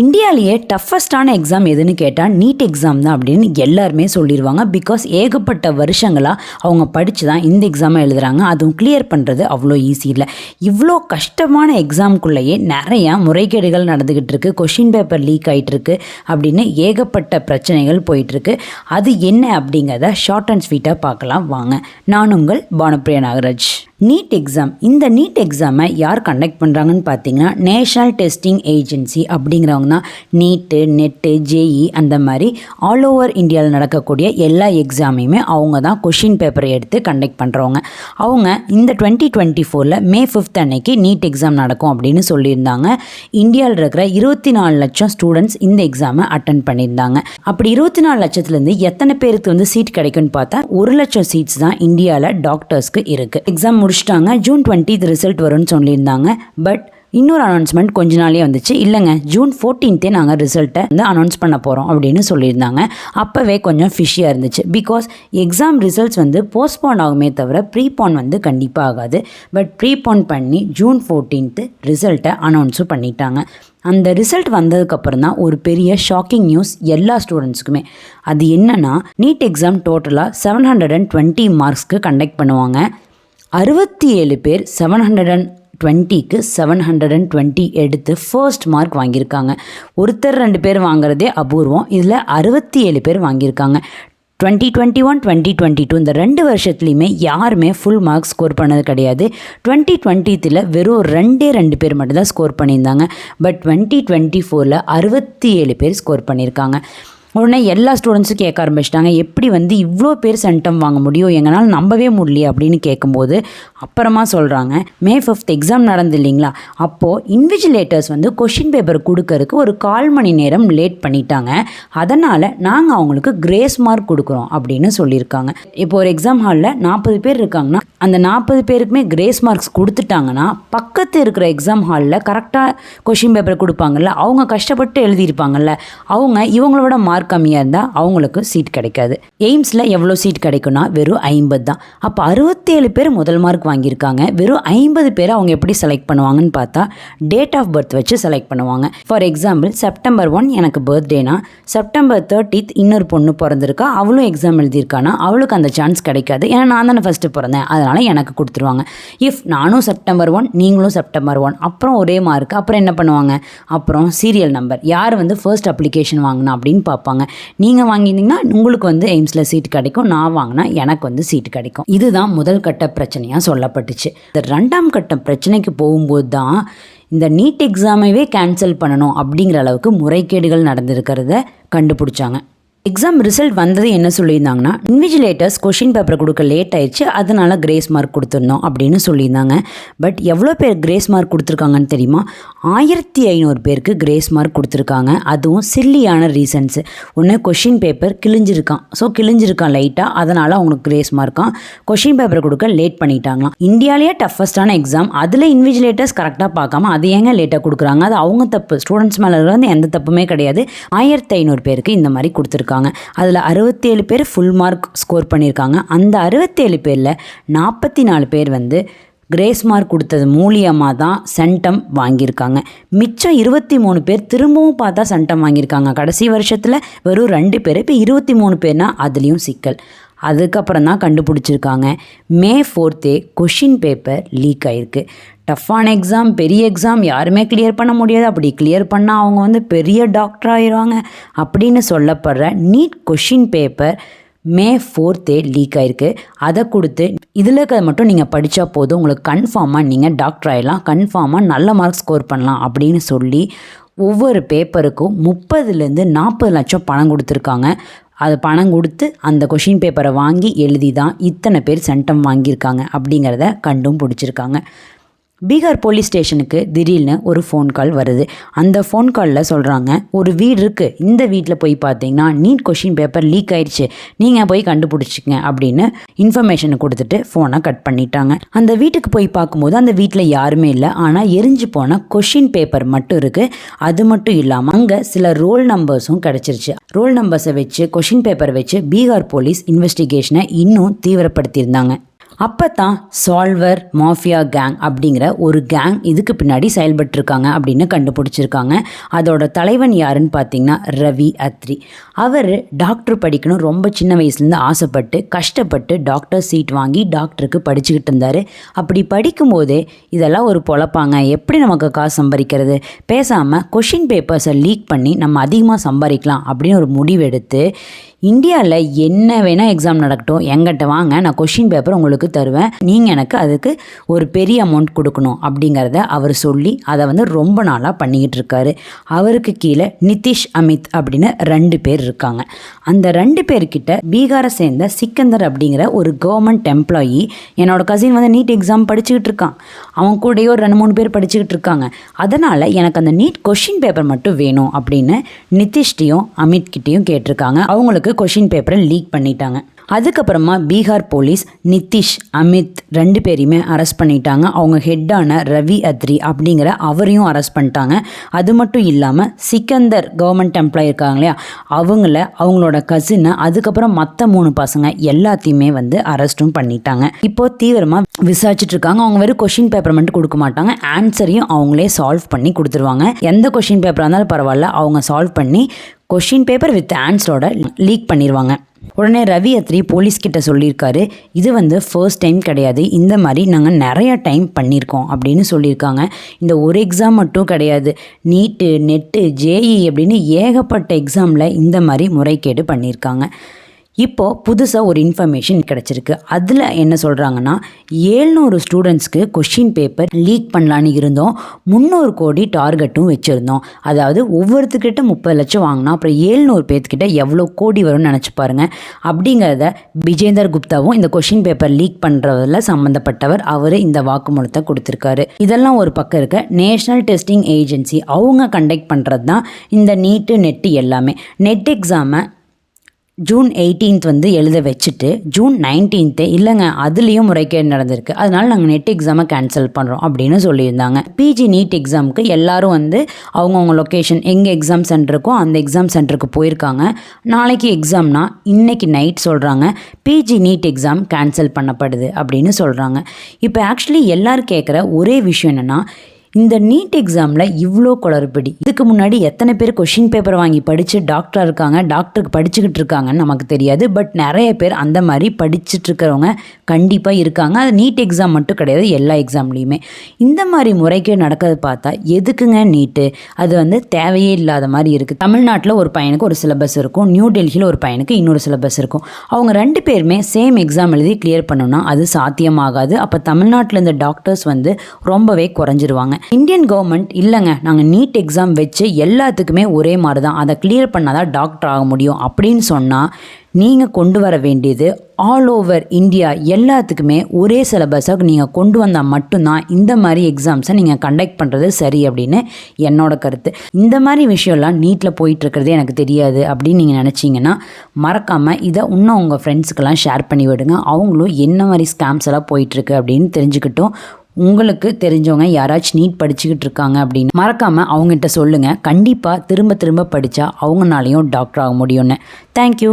இந்தியாவிலேயே டஃபஸ்டான எக்ஸாம் எதுன்னு கேட்டால் நீட் எக்ஸாம் தான் அப்படின்னு எல்லாருமே சொல்லிடுவாங்க பிகாஸ் ஏகப்பட்ட வருஷங்களாக அவங்க படித்து தான் இந்த எக்ஸாமை எழுதுகிறாங்க அதுவும் கிளியர் பண்ணுறது அவ்வளோ ஈஸி இல்லை. இவ்வளோ கஷ்டமான எக்ஸாம்குள்ளேயே நிறையா முறைகேடுகள் நடந்துக்கிட்டு இருக்கு கொஷின் பேப்பர் லீக் ஆகிட்டுருக்கு அப்படின்னு ஏகப்பட்ட பிரச்சனைகள் போயிட்டுருக்கு. அது என்ன அப்படிங்கிறத ஷார்ட் அண்ட் ஸ்வீட்டாக பார்க்கலாம். வாங்க. நான் உங்கள் பானப்பிரியா நாகராஜ். நீட் எக்ஸாம் இந்த நீட் எக்ஸாமை யார் கண்டக்ட் பண்ணுறாங்கன்னு பார்த்தீங்கன்னா நேஷனல் டெஸ்டிங் ஏஜென்சி அப்படிங்கிறவங்க தான் நீட்டு நெட்டு ஜேஇ அந்த மாதிரி ஆல் ஓவர் இந்தியாவில் நடக்கக்கூடிய எல்லா எக்ஸாமையுமே அவங்க தான் கொஷின் பேப்பரை எடுத்து கண்டக்ட் பண்ணுறவங்க அவங்க இந்த டுவெண்ட்டி டுவெண்ட்டி ஃபோரில் மே ஃபிஃப்த் அன்னைக்கு நீட் எக்ஸாம் நடக்கும் அப்படின்னு சொல்லியிருந்தாங்க. இந்தியாவில் இருக்கிற இருபத்தி நாலு லட்சம் ஸ்டூடெண்ட்ஸ் இந்த எக்ஸாமை அட்டன் பண்ணியிருந்தாங்க. அப்படி இருபத்தி நாலு லட்சத்துலேருந்து எத்தனை பேருக்கு வந்து சீட் கிடைக்கும்னு பார்த்தா ஒரு லட்சம் சீட்ஸ் தான் இந்தியாவில் டாக்டர்ஸ்க்கு இருக்குது எக்ஸாம் முடிச்சிட்டாங்க. ஜூன் டுவெண்ட்டி ரிசல்ட் வரும்னு சொல்லியிருந்தாங்க. பட் இன்னொரு அனௌன்ஸ்மெண்ட் கொஞ்ச நாளே வந்துச்சு. இல்லைங்க ஜூன் ஃபோர்டீன்த்தே நாங்கள் ரிசல்ட்டை வந்து அனௌன்ஸ் பண்ண போகிறோம் அப்படின்னு சொல்லியிருந்தாங்க. அப்போவே கொஞ்சம் ஃபிஷியாக இருந்துச்சு. பிகாஸ் எக்ஸாம் ரிசல்ட்ஸ் வந்து போஸ்ட்போன் ஆகுமே தவிர ப்ரீபோன் வந்து கண்டிப்பாக ஆகாது. பட் ப்ரீபோன் பண்ணி ஜூன் ஃபோர்டீன்த்து ரிசல்ட்டை அனௌன்ஸும் பண்ணிட்டாங்க. அந்த ரிசல்ட் வந்ததுக்கப்புறம் தான் ஒரு பெரிய ஷாக்கிங் நியூஸ் எல்லா ஸ்டூடெண்ட்ஸுக்குமே அது என்னென்னா நீட் எக்ஸாம் டோட்டலாக செவன் ஹண்ட்ரட் அண்ட் டுவெண்ட்டி மார்க்ஸ்க்கு கண்டக்ட் பண்ணுவாங்க. அறுபத்தி ஏழு பேர் செவன் ஹண்ட்ரட் அண்ட் டுவெண்ட்டிக்கு செவன் ஹண்ட்ரட் அண்ட் டுவெண்ட்டி எடுத்து ஃபர்ஸ்ட் மார்க் வாங்கியிருக்காங்க. ஒருத்தர் ரெண்டு பேர் வாங்குறதே அபூர்வம். இதில் அறுபத்தி ஏழு பேர் வாங்கியிருக்காங்க. Twenty twenty one twenty twenty two இந்த ரெண்டு வருஷத்துலையுமே யாருமே ஃபுல் மார்க் ஸ்கோர் பண்ணது கிடையாது. டுவெண்ட்டி டுவெண்ட்டித்தில் வெறும் ரெண்டே ரெண்டு பேர் மட்டும்தான் ஸ்கோர் பண்ணியிருந்தாங்க. பட் டுவெண்ட்டி டுவெண்ட்டி ஃபோரில் அறுபத்தி ஏழு பேர் ஸ்கோர் பண்ணியிருக்காங்க. உடனே எல்லா ஸ்டூடெண்ட்ஸும் கேட்க ஆரம்பிச்சிட்டாங்க. எப்படி வந்து இவ்வளோ பேர் சென்டம் வாங்க முடியும்? எங்களால் நம்பவே முடியலையே அப்படின்னு கேட்கும்போது அப்புறமா சொல்கிறாங்க மே ஃபிஃப்த் எக்ஸாம் நடந்து இல்லைங்களா? அப்போது இன்விஜிலேட்டர்ஸ் வந்து கொஷின் பேப்பர் கொடுக்கறதுக்கு ஒரு கால் மணி நேரம் லேட் பண்ணிட்டாங்க. அதனால் நாங்கள் அவங்களுக்கு கிரேஸ் மார்க் கொடுக்குறோம் அப்படின்னு சொல்லியிருக்காங்க. இப்போ ஒரு எக்ஸாம் ஹாலில் நாற்பது பேர் இருக்காங்கன்னா அந்த நாற்பது பேருக்குமே கிரேஸ் மார்க்ஸ் கொடுத்துட்டாங்கன்னா பக்கத்து இருக்கிற எக்ஸாம் ஹாலில் கரெக்டாக கொஷின் பேப்பர் கொடுப்பாங்கல்ல அவங்க கஷ்டப்பட்டு எழுதியிருப்பாங்கல்ல அவங்க இவங்களோட மார்க் கம்மியாக இருந்தால் அவங்களுக்கு சீட் கிடைக்காது. எய்ம்ஸில் எவ்வளோ சீட் கிடைக்கும்னா வெறும் ஐம்பது தான். அப்போ அறுபத்தேழு பேர் முதல் மார்க் வாங்கியிருக்காங்க. வெறும் ஐம்பது பேர் அவங்க எப்படி செலக்ட் பண்ணுவாங்கன்னு பார்த்தா டேட் ஆஃப் பர்த் வச்சு செலக்ட் பண்ணுவாங்க. ஃபார் எக்ஸாம்பிள் செப்டம்பர் ஒன் எனக்கு பர்த்டேனா செப்டம்பர் தேர்ட்டித் இன்னொரு பொண்ணு பிறந்திருக்கா அவளும் எக்ஸாம் எழுதியிருக்கானா அவளுக்கு அந்த சான்ஸ் கிடைக்காது. ஏன்னா நான் தானே ஃபஸ்ட்டு பிறந்தேன். அதனால் எனக்கு கொடுத்துருவாங்க. இஃப் நானும் செப்டம்பர் ஒன் நீங்களும் செப்டம்பர் ஒன் அப்புறம் ஒரே மார்க் அப்புறம் என்ன பண்ணுவாங்க? அப்புறம் சீரியல் நம்பர் யார் வந்து ஃபர்ஸ்ட் அப்ளிகேஷன் வாங்கினா அப்படின்னு பார்ப்பாங்க. நீங்கள் வாங்கியிருந்தீங்கன்னா உங்களுக்கு வந்து எய்ம்ஸில் சீட் கிடைக்கும். நான் வாங்கினா எனக்கு வந்து சீட் கிடைக்கும். இதுதான் முதல் கட்ட பிரச்சனையாக சொல்லப்பட்டுச்சு. இந்த ரெண்டாம் கட்ட பிரச்சனைக்கு போகும்போது தான் இந்த நீட் எக்ஸாமைவே கேன்சல் பண்ணணும் அப்படிங்கிற அளவுக்கு முறைகேடுகள் நடந்திருக்கிறத கண்டுபிடிச்சாங்க. எக்ஸாம் ரிசல்ட் வந்தது என்ன சொல்லியிருந்தாங்கன்னா இன்விஜிலேட்டர்ஸ் கொஷின் பேப்பர் கொடுக்க லேட் ஆயிடுச்சு அதனால கிரேஸ் மார்க் கொடுத்துருந்தோம் அப்படின்னு சொல்லியிருந்தாங்க. பட் எவ்வளோ பேர் கிரேஸ் மார்க் கொடுத்துருக்காங்கன்னு தெரியுமா? ஆயிரத்தி ஐநூறு பேருக்கு கிரேஸ் மார்க் கொடுத்துருக்காங்க. அதுவும் சில்லியான ரீசன்ஸு ஒன்று கொஷின் பேப்பர் கிழிஞ்சிருக்கான். ஸோ கிழிஞ்சிருக்கான் லைட்டாக அதனால் அவங்களுக்கு கிரேஸ் மார்க்கான் கொஷின் பேப்பர் கொடுக்க லேட் பண்ணிட்டாங்களாம். இந்தியாவிலேயே டஃபஸ்டான எக்ஸாம் அதில் இன்விஜிலேட்டர்ஸ் கரெக்டாக பார்க்காம அது ஏங்க லேட்டாக கொடுக்குறாங்க? அது அவங்க தப்பு. ஸ்டூடெண்ட்ஸ் மேலே வந்து எந்த தப்புமே கிடையாது. ஆயிரத்தி ஐநூறு பேருக்கு இந்த மாதிரி கொடுத்துருக்காங்க. அதில் அறுபத்தேழு பேர் ஃபுல் மார்க் ஸ்கோர் பண்ணியிருக்காங்க. அந்த அறுபத்தேழு பேரில் நாற்பத்தி நாலு பேர் வந்து கிரேஸ் மார்க் கொடுத்தது மூலியமாக தான் சென்டம் வாங்கியிருக்காங்க. மிச்சம் இருபத்தி மூணு பேர் திரும்பவும் பார்த்தா சென்டம் வாங்கியிருக்காங்க. கடைசி வருஷத்தில் வெறும் ரெண்டு பேர். இப்போ இருபத்தி மூணு பேர்னா அதுலேயும் சிக்கல். அதுக்கப்புறம் தான் கண்டுபிடிச்சிருக்காங்க. மே ஃபோர்த்தே கொஷின் பேப்பர் லீக் ஆயிருக்கு. டஃப்பான எக்ஸாம் பெரிய எக்ஸாம் யாருமே கிளியர் பண்ண முடியாது. அப்படி கிளியர் பண்ணால் அவங்க வந்து பெரிய டாக்டர் ஆயிடுவாங்க. அப்படின்னு சொல்லப்படுற நீட் கொஷின் பேப்பர் மே ஃபோர்த்தே லீக் ஆயிருக்கு. அதை கொடுத்து இதில் இருக்கிறத மட்டும் நீங்கள் படித்தா போதும். உங்களுக்கு கன்ஃபார்மாக நீங்கள் டாக்டர் ஆகிடலாம் கன்ஃபார்மாக நல்ல மார்க் ஸ்கோர் பண்ணலாம் அப்படின்னு சொல்லி ஒவ்வொரு பேப்பருக்கும் முப்பதுலேருந்து நாற்பது லட்சம் பணம் கொடுத்துருக்காங்க. அது பணம் கொடுத்து அந்த கொஷின் பேப்பரை வாங்கி எழுதி தான் இத்தனை பேர் சென்டம் வாங்கியிருக்காங்க அப்படிங்கிறத கண்டும் பிடிச்சிருக்காங்க. பீகார் போலீஸ் ஸ்டேஷனுக்கு திடீர்னு ஒரு ஃபோன் கால் வருது. அந்த ஃபோன் காலில் சொல்கிறாங்க ஒரு வீடு இருக்குது இந்த வீட்டில் போய் பார்த்தீங்கன்னா நீட் கொஷின் பேப்பர் லீக் ஆயிடுச்சு. நீங்கள் போய் கண்டுபிடிச்சிங்க அப்படின்னு இன்ஃபர்மேஷனை கொடுத்துட்டு ஃபோனை கட் பண்ணிட்டாங்க. அந்த வீட்டுக்கு போய் பார்க்கும்போது அந்த வீட்டில் யாருமே இல்லை. ஆனால் எரிஞ்சு போன கொஷின் பேப்பர் மட்டும் இருக்குது அது மட்டும் இல்லாமல் அங்கே சில ரோல் நம்பர்ஸும் கிடச்சிருச்சு. ரோல் நம்பர்ஸை வச்சு கொஷின் பேப்பர் வச்சு பீகார் போலீஸ் இன்வெஸ்டிகேஷனை இன்னும் தீவிரப்படுத்தியிருந்தாங்க. அப்போ தான் சால்வர் மாஃபியா கேங் அப்படிங்கிற ஒரு கேங் இதுக்கு பின்னாடி செயல்பட்டிருக்காங்க அப்படின்னு கண்டுபிடிச்சிருக்காங்க. அதோட தலைவன் யாருன்னு பார்த்தீங்கன்னா ரவி அத்ரி. அவர் டாக்டர் படிக்கணும் ரொம்ப சின்ன வயசுலேருந்து ஆசைப்பட்டு கஷ்டப்பட்டு டாக்டர் சீட் வாங்கி டாக்டருக்கு படிச்சுக்கிட்டு இருந்தார். அப்படி படிக்கும்போதே இதெல்லாம் ஒரு பொழப்பாங்க. எப்படி நமக்கு காசு சம்பாதிக்கிறது? பேசாமல் கொஷின் பேப்பர்ஸை லீக் பண்ணி நம்ம அதிகமாக சம்பாதிக்கலாம் அப்படின்னு ஒரு முடிவெடுத்து இந்தியாவில் என்ன வேணால் எக்ஸாம் நடக்கட்டும் எங்கிட்ட வாங்க நான் கொஷின் பேப்பர் உங்களுக்கு தருவேன். நீங்கள் எனக்கு அதுக்கு ஒரு பெரிய அமௌண்ட் கொடுக்கணும் அப்படிங்கிறத அவர் சொல்லி அதை வந்து ரொம்ப நாளாக பண்ணிக்கிட்டு இருக்காரு. அவருக்கு கீழே நிதிஷ் அமித் அப்படின்னு ரெண்டு பேர் இருக்காங்க. அந்த ரெண்டு பேர்கிட்ட பீகாரை சேர்ந்த சிக்கந்தர் அப்படிங்கிற ஒரு கவர்மெண்ட் எம்ப்ளாயி என்னோட கசின் வந்து நீட் எக்ஸாம் படிச்சுக்கிட்டு இருக்கான். அவன் கூடயே ஒரு ரெண்டு மூணு பேர் படிச்சுக்கிட்டு இருக்காங்க. அதனால் எனக்கு அந்த நீட் கொஷின் பேப்பர் மட்டும் வேணும் அப்படின்னு நிதிஷ்டையும் அமித்கிட்டையும் கேட்டிருக்காங்க. அவங்களுக்கு கொஷின் பேப்பரை லீக் பண்ணிட்டாங்க. அதுக்கப்புறமா பீகார் போலீஸ் நிதிஷ் அமித் ரெண்டு பேரையுமே அரெஸ்ட் பண்ணிட்டாங்க. அவங்க ஹெட்டான ரவி அத்ரி அப்படிங்கிற அவரையும் அரெஸ்ட் பண்ணிட்டாங்க. அது மட்டும் இல்லாமல் சிக்கந்தர் கவர்மெண்ட் எம்ப்ளாயி இருக்காங்க இல்லையா அவங்கள அவங்களோட கசினை அதுக்கப்புறம் மற்ற மூணு பசங்க எல்லாத்தையுமே வந்து அரெஸ்ட்டும் பண்ணிட்டாங்க. இப்போ தீவிரமாக விசாரிச்சுட்டு இருக்காங்க. அவங்க வெறும் கொஷின் பேப்பர் மட்டும் கொடுக்க மாட்டாங்க. ஆன்சரையும் அவங்களே சால்வ் பண்ணி கொடுத்துருவாங்க. எந்த கொஷின் பேப்பராக இருந்தாலும் பரவாயில்ல. அவங்க சால்வ் பண்ணி கொஷின் பேப்பர் வித் ஆன்சரோட லீக் பண்ணிடுவாங்க உடனே ரவி அத்ரி போலீஸ்கிட்ட சொல்லியிருக்காரு இது வந்து ஃபர்ஸ்ட் டைம் கிடையாது இந்த மாதிரி நாங்கள் நிறைய டைம் பண்ணியிருக்கோம் அப்படின்னு சொல்லியிருக்காங்க. இந்த ஒரு எக்ஸாம் மட்டும் கிடையாது நீட்டு நெட்டு ஜேஇ அப்படின்னு ஏகப்பட்ட எக்ஸாமில் இந்த மாதிரி முறைகேடு பண்ணியிருக்காங்க. இப்போது புதுசாக ஒரு இன்ஃபர்மேஷன் கிடச்சிருக்கு. அதில் என்ன சொல்கிறாங்கன்னா ஏழ்நூறு ஸ்டூடெண்ட்ஸ்க்கு கொஷின் பேப்பர் லீக் பண்ணலான்னு இருந்தோம். முந்நூறு கோடி டார்கெட்டும் வச்சுருந்தோம். அதாவது ஒவ்வொருத்துக்கிட்ட முப்பது லட்சம் வாங்கினா அப்புறம் ஏழ்நூறு பேர்த்துக்கிட்ட எவ்வளோ கோடி வரும்னு நினச்சி பாருங்க. அப்படிங்கிறத விஜேந்தர் குப்தாவும் இந்த கொஷின் பேப்பர் லீக் பண்ணுறதுல சம்மந்தப்பட்டவர் அவர் இந்த வாக்குமூலத்தை கொடுத்துருக்காரு. இதெல்லாம் ஒரு பக்கம் இருக்க. நேஷ்னல் டெஸ்டிங் ஏஜென்சி அவங்க கண்டக்ட் பண்ணுறது தான் இந்த நீட்டு நெட்டு எல்லாமே. நெட் எக்ஸாமை ஜூன் எயிட்டீன்த் வந்து எழுத வச்சுட்டு ஜூன் நைன்டீன்த்து இல்லைங்க அதுலேயும் முறைகேடு நடந்திருக்கு. அதனால நாங்கள் நெட் எக்ஸாமை கேன்சல் பண்ணுறோம் அப்படின்னு சொல்லியிருந்தாங்க. பிஜி நீட் எக்ஸாமுக்கு எல்லோரும் வந்து அவங்கவுங்க லொக்கேஷன் எங்கே எக்ஸாம் சென்டருக்கோ அந்த எக்ஸாம் சென்டருக்கு போயிருக்காங்க. நாளைக்கு எக்ஸாம்னா இன்றைக்கி நைட் சொல்கிறாங்க பிஜி நீட் எக்ஸாம் கேன்சல் பண்ணப்படுது அப்படின்னு சொல்கிறாங்க இப்போ ஆக்சுவலி எல்லோரும் கேட்குற ஒரே விஷயம் என்னென்னா இந்த நீட் எக்ஸாமில் இவ்வளோ குளறுபடி. இதுக்கு முன்னாடி எத்தனை பேர் கொஷின் பேப்பர் வாங்கி படித்து டாக்டராக இருக்காங்க டாக்டருக்கு படிச்சுக்கிட்டு இருக்காங்கன்னு நமக்கு தெரியாது. பட் நிறைய பேர் அந்த மாதிரி படிச்சுட்டு இருக்கிறவங்க கண்டிப்பாக இருக்காங்க. அது நீட் எக்ஸாம் மட்டும் கிடையாது எல்லா எக்ஸாம்லேயுமே இந்த மாதிரி முறைக்கு நடக்கிறது பார்த்தா எதுக்குங்க நீட்டு அது வந்து தேவையே இல்லாத மாதிரி இருக்குது தமிழ்நாட்டில் ஒரு பையனுக்கு ஒரு சிலபஸ் இருக்கும். நியூ டெல்லியில் ஒரு பையனுக்கு இன்னொரு சிலபஸ் இருக்கும். அவங்க ரெண்டு பேருமே சேம் எக்ஸாம் எழுதி கிளியர் பண்ணோன்னா அது சாத்தியமாகாது. அப்போ தமிழ்நாட்டில் இந்த டாக்டர்ஸ் வந்து ரொம்பவே குறைஞ்சிருவாங்க. இந்தியன் கவர்மெண்ட் இல்லைங்க. நாங்கள் நீட் எக்ஸாம் வச்சு எல்லாத்துக்குமே ஒரே மாதிரி தான் அதை கிளியர் பண்ணால் தான் டாக்டர் ஆக முடியும் அப்படின்னு சொன்னால் நீங்கள் கொண்டு வர வேண்டியது ஆல் ஓவர் இந்தியா எல்லாத்துக்குமே ஒரே சிலபஸை நீங்கள் கொண்டு வந்தால் மட்டும்தான் இந்த மாதிரி எக்ஸாம்ஸை நீங்கள் கண்டக்ட் பண்ணுறது சரி அப்படின்னு என்னோட கருத்து. இந்த மாதிரி விஷயம்லாம் நீட்டில் போயிட்டுருக்கிறது எனக்கு தெரியாது அப்படின்னு நீங்கள் நினச்சிங்கன்னா மறக்காமல் இதை இன்னும் உங்கள் ஃப்ரெண்ட்ஸுக்கெல்லாம் ஷேர் பண்ணி விடுங்க. அவங்களும் என்ன மாதிரி ஸ்கேம்ஸ் எல்லாம் போயிட்டுருக்கு அப்படின்னு தெரிஞ்சுக்கிட்டோம். உங்களுக்கு தெரிஞ்சவங்க யாராச்சும் நீட் படிச்சுக்கிட்டு இருக்காங்க அப்படின்னு மறக்காமல் அவங்ககிட்ட சொல்லுங்கள் கண்டிப்பாக திரும்ப திரும்ப படித்தா அவங்கனாலையும் டாக்டர் ஆக முடியும்னு. தேங்க்யூ